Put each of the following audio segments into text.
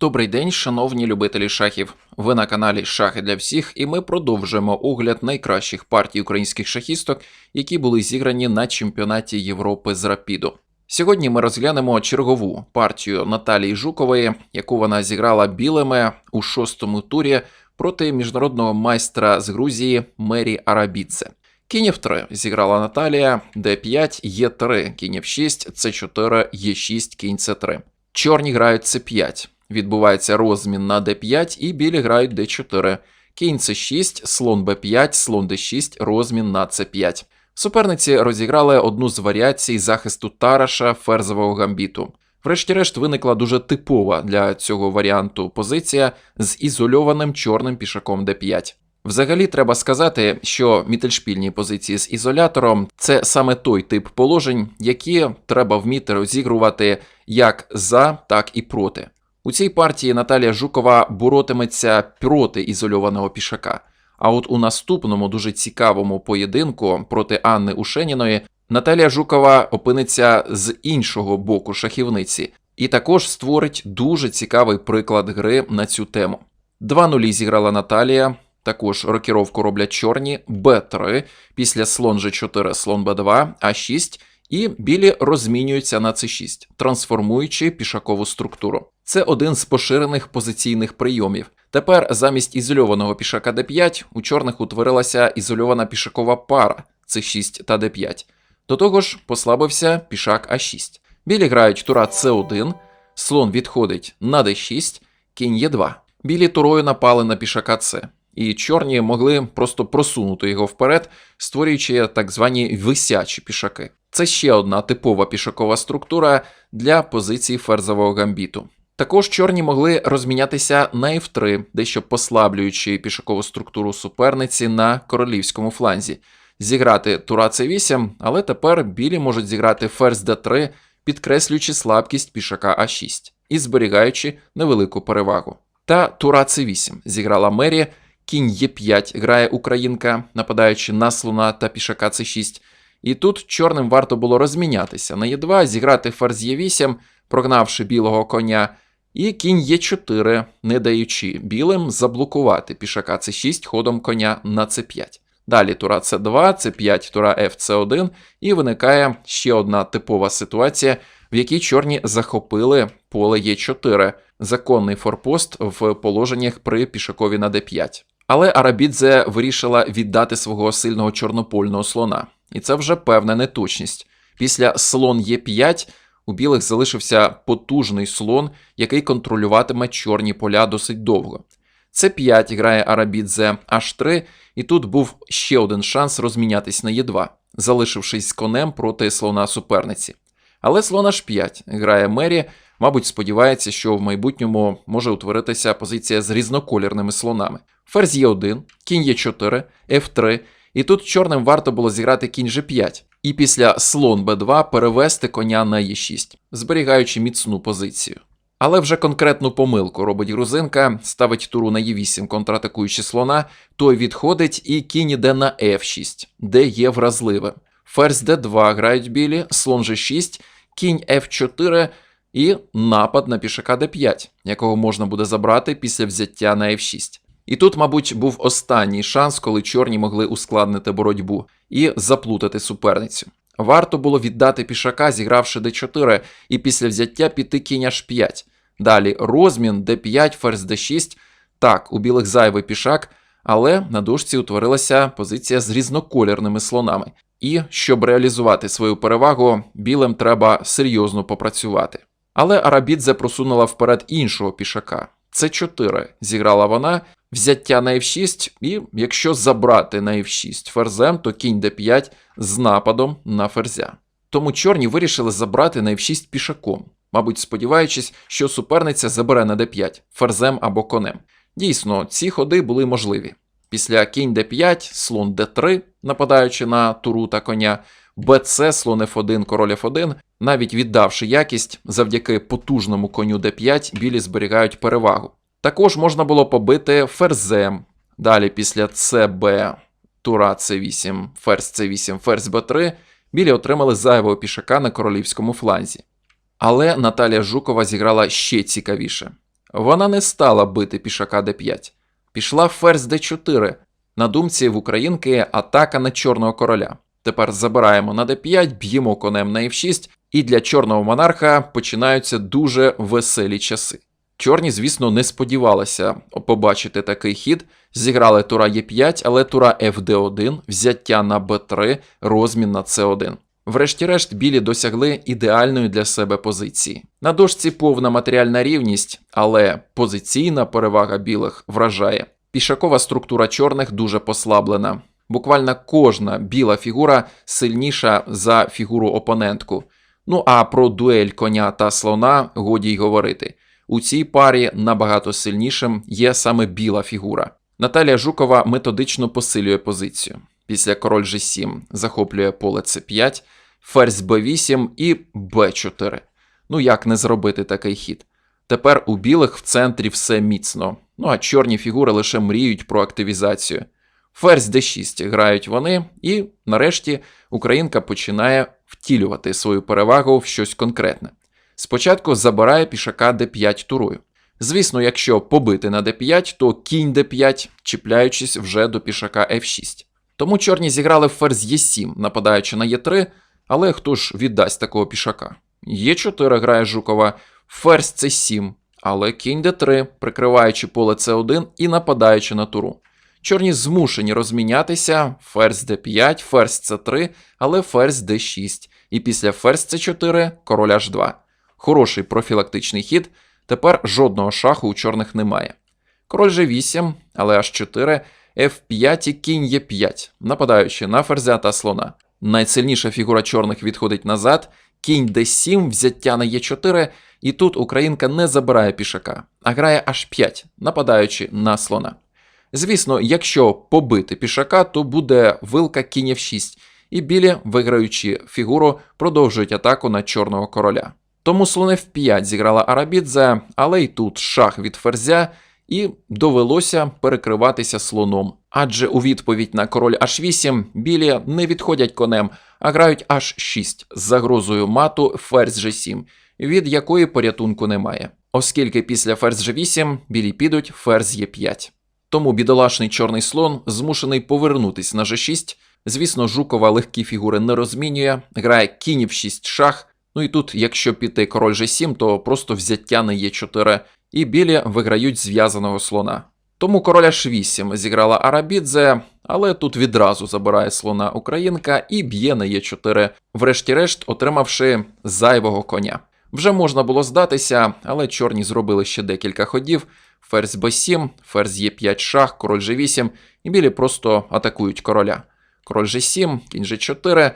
Добрий день, шановні любителі шахів. Ви на каналі Шахи для всіх, і ми продовжуємо огляд найкращих партій українських шахісток, які були зіграні на чемпіонаті Європи з Рапіду. Сьогодні ми розглянемо чергову партію Наталії Жукової, яку вона зіграла білими у шостому турі проти міжнародного майстра з Грузії Мері Арабідзе. Кінь F3 зіграла Наталія, D5, Е3, кінь F6, С4, Е6, кінь С3. Чорні грають С5. Відбувається розмін на d5 і білі грають d4. Кінь c6, слон b5, слон d6, розмін на c5. Суперниці розіграли одну з варіацій захисту Тараша ферзового гамбіту. Врешті-решт виникла дуже типова для цього варіанту позиція з ізольованим чорним пішаком d5. Взагалі треба сказати, що мітельшпільні позиції з ізолятором це саме той тип положень, які треба вміти розігрувати як за, так і проти. У цій партії Наталія Жукова боротиметься проти ізольованого пішака. А от у наступному дуже цікавому поєдинку проти Анни Ушеніної Наталія Жукова опиниться з іншого боку шахівниці і також створить дуже цікавий приклад гри на цю тему. 2-0 зіграла Наталія. Також рокіровку роблять чорні Б3, після слон G4, слон Б2, А6, і білі розмінюються на С6, трансформуючи пішакову структуру. Це один з поширених позиційних прийомів. Тепер замість ізольованого пішака d5 у чорних утворилася ізольована пішакова пара С6 та d5. До того ж, послабився пішак А6. Білі грають тура С1, слон відходить на d6, кінь Е2. Білі турою напали на пішака С, і чорні могли просто просунути його вперед, створюючи так звані висячі пішаки. Це ще одна типова пішакова структура для позиції ферзового гамбіту. Також чорні могли розмінятися на F3, дещо послаблюючи пішакову структуру суперниці на королівському фланзі, зіграти тура c8, але тепер білі можуть зіграти ферзь d3, підкреслюючи слабкість пішака А6 і зберігаючи невелику перевагу. Та тура c8 зіграла Мері, кінь Е5 грає українка, нападаючи на слона та пішака c6. І тут чорним варто було розмінятися на Е2, зіграти ферзь Е8, прогнавши білого коня. І кінь Е4, не даючи білим заблокувати пішака С6 ходом коня на С5. Далі тура С2, С5, тура Ф, С1, і виникає ще одна типова ситуація, в якій чорні захопили поле Е4, законний форпост в положеннях при пішакові на Д5. Але Арабідзе вирішила віддати свого сильного чорнопольного слона. І це вже певна неточність. Після слон Е5 у білих залишився потужний слон, який контролюватиме чорні поля досить довго. С5 грає Арабідзе H3, і тут був ще один шанс розмінятись на Е2, залишившись з конем проти слона суперниці. Але слон H5 грає Мері, мабуть, сподівається, що в майбутньому може утворитися позиція з різноколірними слонами. Ферзь Е1, кінь Е4, F3, і тут чорним варто було зіграти кінь G5 і після слон b2 перевести коня на e6, зберігаючи міцну позицію. Але вже конкретну помилку робить грузинка, ставить туру на e8, контратакуючи слона, той відходить і кінь іде на f6, де є вразливим. Ферзь d2 грають білі, слон g6, кінь f4 і напад на пішака d5, якого можна буде забрати після взяття на f6. І тут, мабуть, був останній шанс, коли чорні могли ускладнити боротьбу і заплутати суперницю. Варто було віддати пішака, зігравши d4, і після взяття піти кінь h5. Далі розмін d5, ферзь d6. Так, у білих зайвий пішак, але на дошці утворилася позиція з різноколірними слонами. І щоб реалізувати свою перевагу, білим треба серйозно попрацювати. Але Арабідзе просунула вперед іншого пішака. С4 зіграла вона, взяття на F6, і якщо забрати на F6 ферзем, то кінь d5 з нападом на ферзя. Тому чорні вирішили забрати на F6 пішаком, мабуть, сподіваючись, що суперниця забере на d5 ферзем або конем. Дійсно, ці ходи були можливі. Після кінь d5, слон d3, нападаючи на туру та коня, БЦ, слон F1, король F1, навіть віддавши якість, завдяки потужному коню d5, білі зберігають перевагу. Також можна було побити ферзем. Далі після ЦБ, тура С8, ферзь С8, ферзь Б3, білі отримали зайвого пішака на королівському фланзі. Але Наталія Жукова зіграла ще цікавіше. Вона не стала бити пішака d5. Пішла ферзь d4. На думці в українки атака на чорного короля. Тепер забираємо на d5, б'ємо конем на f6, і для чорного монарха починаються дуже веселі часи. Чорні, звісно, не сподівалися побачити такий хід. Зіграли тура Е5, але тура FD1, взяття на Б3, розмін на С1. Врешті-решт, білі досягли ідеальної для себе позиції. На дошці повна матеріальна рівність, але позиційна перевага білих вражає. Пішакова структура чорних дуже послаблена. Буквально кожна біла фігура сильніша за фігуру опонентку. Ну а про дуель коня та слона годі й говорити. У цій парі набагато сильнішим є саме біла фігура. Наталія Жукова методично посилює позицію. Після король G7 захоплює поле C5, ферзь B8 і B4. Ну як не зробити такий хід? Тепер у білих в центрі все міцно, ну а чорні фігури лише мріють про активізацію. Ферзь d6 грають вони, і нарешті українка починає втілювати свою перевагу в щось конкретне. Спочатку забирає пішака d5 турою. Звісно, якщо побити на d5, то кінь d5, чіпляючись вже до пішака f6. Тому чорні зіграли ферзь e7, нападаючи на e3, але хто ж віддасть такого пішака? Е4 грає Жукова, ферзь c7, але кінь d3, прикриваючи поле c1 і нападаючи на туру. Чорні змушені розмінятися, ферзь d5, ферзь c3, але ферзь d6, і після ферзь c4 король h2. Хороший профілактичний хід, тепер жодного шаху у чорних немає. Король g8, але h4, f5 і кінь e5, нападаючи на ферзя та слона. Найсильніша фігура чорних відходить назад, кінь d7, взяття на e4, і тут українка не забирає пішака, а грає h5, нападаючи на слона. Звісно, якщо побити пішака, то буде вилка кінь f6, і білі, виграючи фігуру, продовжують атаку на чорного короля. Тому слон f5 зіграла Арабідзе, але й тут шах від ферзя, і довелося перекриватися слоном. Адже у відповідь на король h8 білі не відходять конем, а грають h6 з загрозою мату ферзь g7, від якої порятунку немає. Оскільки після ферзь g8 білі підуть ферзь e5. Тому бідолашний чорний слон змушений повернутись на g6. Звісно, Жукова легкі фігури не розмінює, грає кінь в 6 шах. Ну і тут, якщо піти король g7, то просто взяття на e4, і білі виграють зв'язаного слона. Тому король h8 зіграла Арабідзе, але тут відразу забирає слона українка і б'є на e4, врешті-решт отримавши зайвого коня. Вже можна було здатися, але чорні зробили ще декілька ходів. Ферзь b7, ферзь e5 шах, король g8, і білі просто атакують короля. Король g7, кінь g4,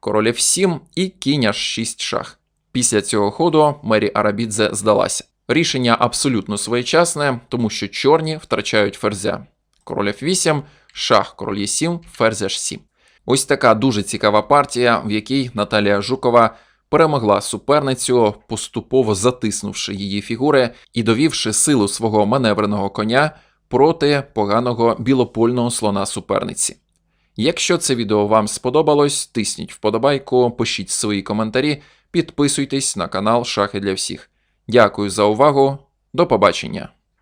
король f7 і кінь h6 шах. Після цього ходу Мері Арабідзе здалася. Рішення абсолютно своєчасне, тому що чорні втрачають ферзя. Король f8, шах, король e7, ферзь h7. Ось така дуже цікава партія, в якій Наталія Жукова перемогла суперницю, поступово затиснувши її фігури і довівши силу свого маневреного коня проти поганого білопольного слона суперниці. Якщо це відео вам сподобалось, тисніть вподобайку, пишіть свої коментарі, підписуйтесь на канал Шахи для всіх. Дякую за увагу, до побачення!